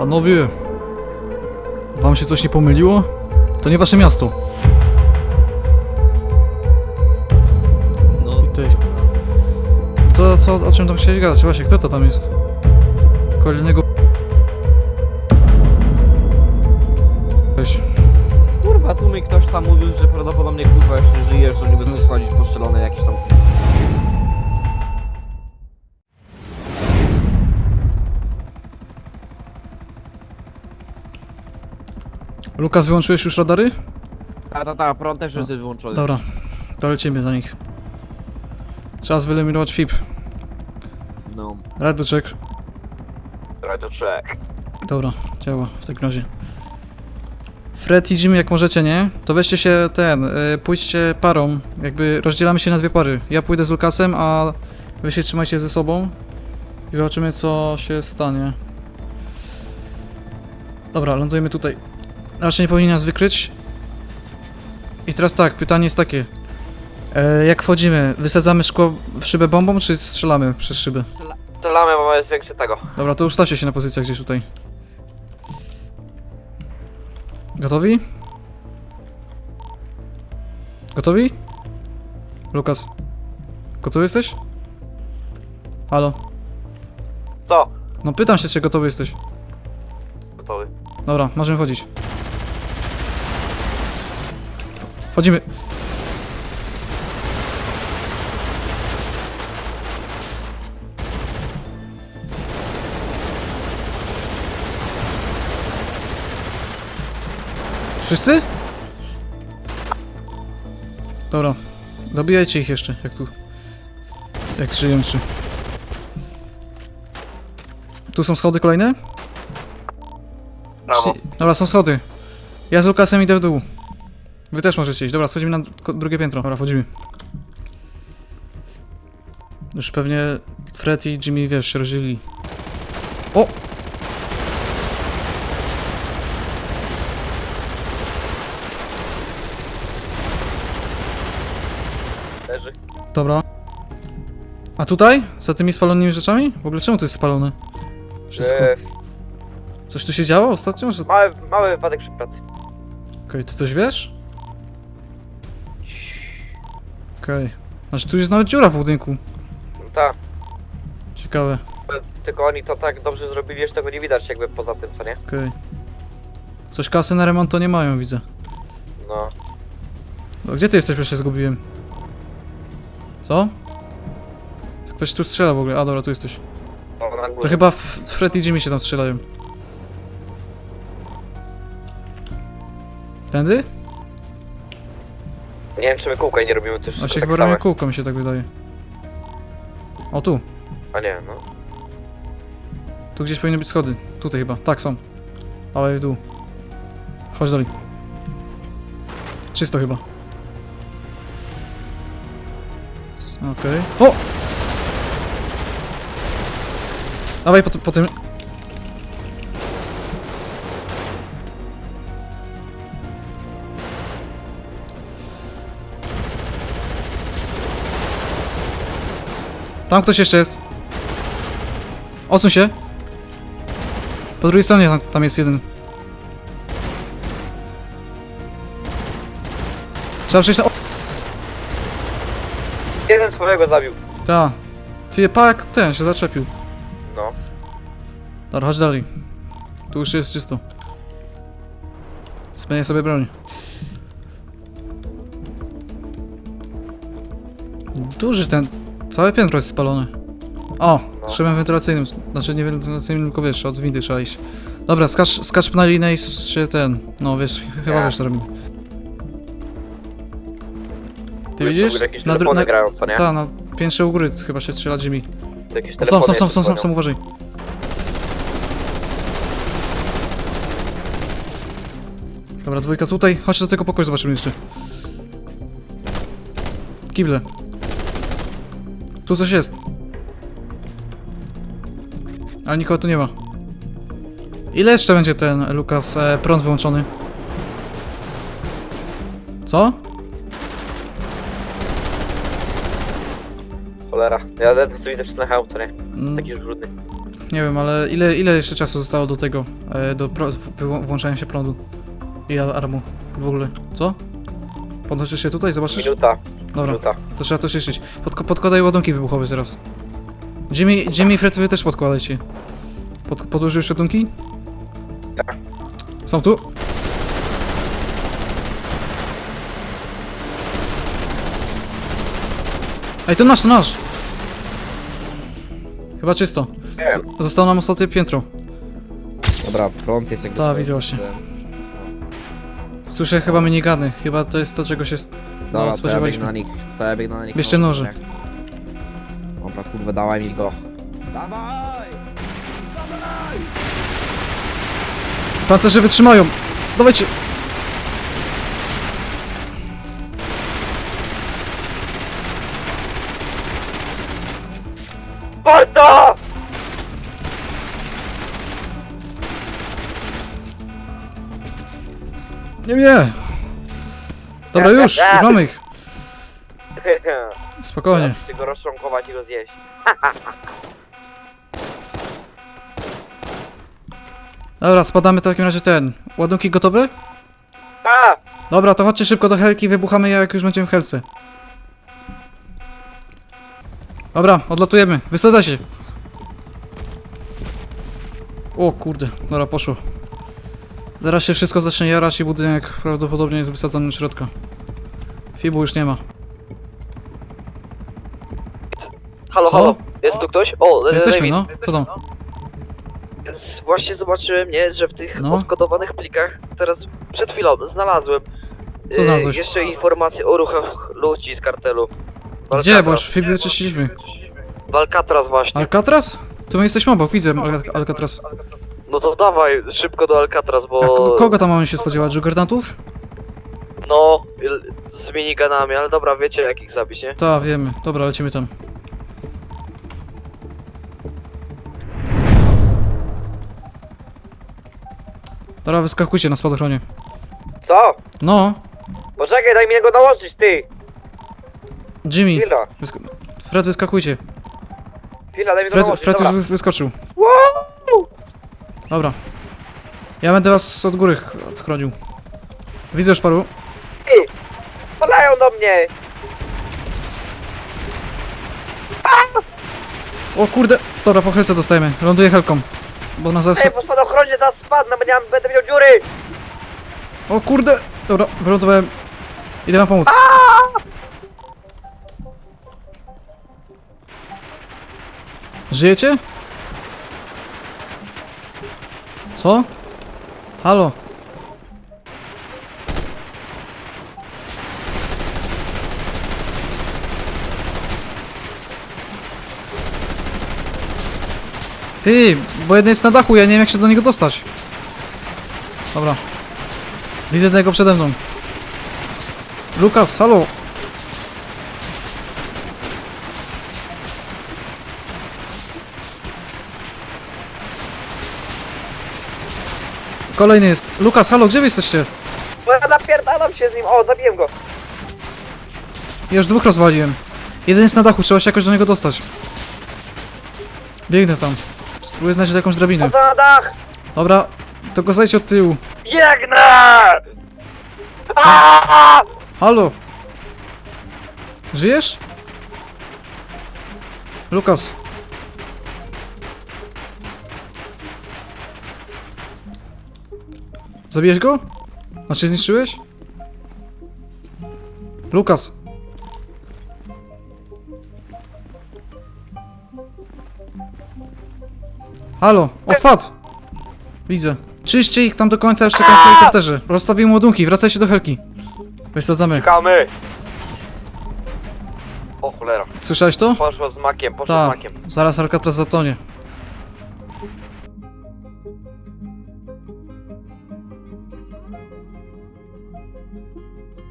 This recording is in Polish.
Panowie, wam się coś nie pomyliło? To nie wasze miasto. No, Ty. To co, o czym tam chciałeś gadać? Właśnie, kto to tam jest? Kolejnego... Weź. kurwa, tu mi ktoś tam mówił, że prawdopodobnie kurwa nie żyjesz, że nie będą Z- schodzić postrzelone jakieś tam... Lukas, wyłączyłeś już radary? Ta, ta, ta, prąd też jest wyłączony. Dobra, to lecimy na nich. Czas wyeliminować FIP. No. Radio check. Radio check. Dobra, działa w takim razie. Fred i Jimmy, jak możecie, nie? To weźcie się ten, y, pójdźcie parą, jakby rozdzielamy się na dwie pary. Ja pójdę z Lukasem, a wy się trzymajcie ze sobą i zobaczymy co się stanie. Dobra, lądujemy tutaj. Raczej nie powinien nas wykryć. I teraz tak, pytanie jest takie. E, jak wchodzimy, wysadzamy szkło w szybę bombą, czy strzelamy przez szybę? Strzelamy, bo jest większe tego. Dobra, to ustawcie się na pozycjach gdzieś tutaj. Gotowi? Gotowi? Lukas. Gotowy jesteś? Halo? Co? No pytam się, czy gotowy jesteś. Gotowy. Dobra, możemy wchodzić. Wchodzimy. Wszyscy? Dobra. Dobijajcie ich jeszcze, jak tu... Jak żyją, czy... Tu są schody kolejne? Brawo. Dobra, są schody. Ja z Lukasem idę w dół. Wy też możecie iść. Dobra, schodzimy na drugie piętro. Dobra, wchodzimy. Już pewnie Fred i Jimmy, wiesz, się rozdzielili. O! Leży. Dobra. A tutaj? Za tymi spalonymi rzeczami? W ogóle czemu to jest spalone? Wszystko. E, Coś tu się działo ostatnio? Że... mały, mały wypadek przy pracy. Okej, ty coś wiesz? Okej. Znaczy tu jest nawet dziura w budynku. Tak. Ciekawe. Tylko oni to tak dobrze zrobili, że tego nie widać jakby poza tym, co nie? Okej. Coś kasy na remont to nie mają, widzę. No. No, gdzie ty jesteś? Przecież się zgubiłem. Co? Ktoś tu strzela w ogóle. A dobra, tu jesteś. No, na górze. To chyba F- Fred i Jimmy się tam strzelają. Tędy? Nie wiem, czy my kółka nie robimy też Właśnie tak chyba same. robię kółko, mi się tak wydaje. O, tu. A nie, no. Tu gdzieś powinny być schody. Tutaj chyba. Tak, są. Ale dół. Chodź dalej. Czysto chyba. S- Okej. O! Dawaj po, ty- po tym. Tam ktoś jeszcze jest. Odsuń się. Po drugiej stronie tam, tam jest jeden. Trzeba przejść na... O! Jeden swojego zabił. Ta. Ty pak ten się zaczepił. No. Dobra, chodź dalej. Tu już jest czysto. Zmieniaj sobie broń. Duży ten... Całe piętro jest spalone. O! No. Szybem wentylacyjnym. Znaczy nie wentylacyjnym, tylko wiesz, od windy trzeba iść. Dobra, skacz, skacz na linę i się ten... No wiesz, chyba wiesz co robimy. Ty widzisz? Na, dru- na, grają, co nie? ta, na piętrze u góry chyba się strzela Jimmy. Jakieś O, są, są, są, są, są, dzwonią. są, uważaj. Dobra, dwójka tutaj. Chodź do tego pokoju, zobaczymy jeszcze. Kible. Tu coś jest. Ale nikogo tu nie ma. Ile jeszcze będzie ten, Lukas, e, prąd wyłączony? Co? Cholera. Ja ledwo sobie widzę hełm, co nie? Mm, Taki już brudny. nie wiem, ale ile, ile jeszcze czasu zostało do tego, e, do pro, wyłą- włączania się prądu i alarmu w ogóle? Co? Podnosisz się tutaj, zobaczysz? Minuta, Dobra, to trzeba to czyścić. Podko podkładaj ładunki wybuchowe teraz. Jimmy, Jimmy i Fred, wy też podkładajcie. Pod podłożyłeś ładunki? Tak. Są tu? Ej, to nasz, to nasz! Chyba czysto. Z zostało nam ostatnie piętro. Dobra, prąd jest jak... Tak, widzę właśnie. Słyszę chyba minigany. Chyba to jest to, czego się... s- Dobra, to ja spodziewaliśmy. biegnę na nich, to ja biegnę na nich. Bierzcie No, noże. Dobra, kurwa, dawaj mi go. Dawaj! Pancerze wytrzymają! Dawajcie! Sparta! Nie, nie! Dobra, już! Już mamy ich! Spokojnie. Chcę go rozczłonkować i go zjeść. Dobra, spadamy w takim razie ten. Ładunki gotowe? A! Dobra, to chodźcie szybko do helki, wybuchamy je jak już będziemy w helce. Dobra, odlatujemy. Wysadza się. O kurde, dobra, poszło. Zaraz się wszystko zacznie jarać i budynek prawdopodobnie jest wysadzony do środka. Fibu już nie ma. Halo, Co? halo, jest tu ktoś? O, e, Jesteśmy, David. no. Co tam? Właśnie zobaczyłem, nie, że w tych No. odkodowanych plikach teraz przed chwilą znalazłem. Co e, znalazłeś? Jeszcze informacje o ruchach ludzi z kartelu. Gdzie? Bo już Fibu wyczyściliśmy. W Alcatraz właśnie. Alcatraz? Tu my jesteśmy obok, widzę Al Alcatraz. No to dawaj, szybko do Alcatraz, bo... A ko kogo tam mamy się spodziewać? Juggernatów? No, z miniganami, ale dobra, wiecie jak ich zabić, nie? Tak, wiemy. Dobra, lecimy tam. Dobra, wyskakujcie na spadochronie. Co? No, Poczekaj, daj mi go nałożyć, ty! Jimmy. Chwila, Wysk Fred, wyskakujcie. chwila, daj mi go Fred, Fred już dobra. wys- wyskoczył. Dobra. Ja będę was od góry ch- chronił. Widzę już paru. Ty! Palają do mnie! O kurde. Dobra, po helce dostajemy. Ląduję helką. Bo na zaraz... Ej, po spadochronie zaraz spadnę, będę, miał- będę miał dziury! O kurde. Dobra, wylądowałem. Idę wam pomóc. Żyjecie? Co? Halo? Ty, bo jeden jest na dachu, ja nie wiem jak się do niego dostać. Dobra. Widzę jednego przede mną. Lukas, halo! Kolejny jest. Lukas, halo, gdzie wy jesteście? Bo ja napierdalam się z nim, o, zabiłem go! Ja już dwóch rozwaliłem. Jeden jest na dachu, trzeba się jakoś do niego dostać. Biegnę tam. Spróbuję znaleźć jakąś drabinę. Na dach? Dobra, to go zajdź od tyłu. Biegnę! Co? Aaaa! Halo! Żyjesz? Lukas. Zabiłeś go? Znaczy zniszczyłeś? Lukas. Halo, o spadł! Widzę. Czyście ich tam do końca, jeszcze czekam w helikopterze. Rozstawiłem ładunki, wracajcie do helki. Wysadzamy. Czekamy! O cholera, Słyszałeś to? poszło z makiem, poszło Tak. z makiem. Zaraz Alcatraz zatonie.